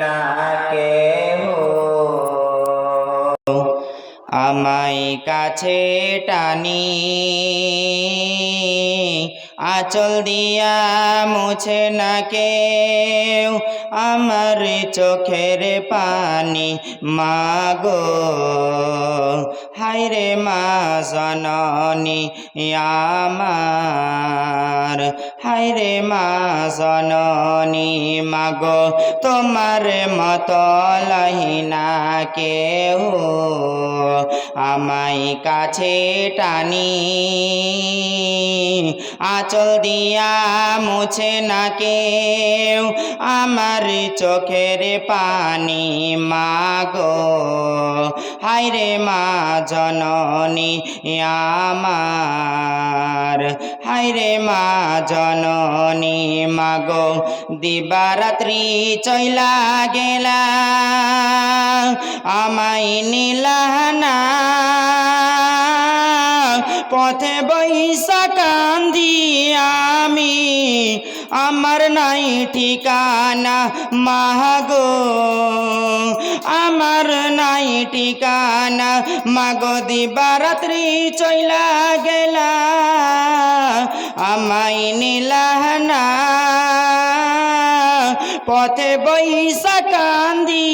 না আমায় কাছে টানি, আচল দিয়া মুছে না কেউ, আমার চোখের পানি মাগো। হায়রে মা জননী আমার হায়রে মা জননী মাগো, তোমার মত লহিনা কেহ আমায় কাছে টানি। আচল দিয়া মুছে না কেউ আমার চোখের পানি মাগো। হায়রে মা জননী আমার। হায়রে মা জননী মাগো, দিবারাত্রি চইলা গেলা, আমায় নীলানা পথে বৈশা কান্দি আমি আমার নাই ঠিকানা, মাগো। আমার নাই ঠিকানা, মাগো, দিবারাত্রি চইলা গেলা। আমায় নিলাহনা পথে বৈশা কান্দি।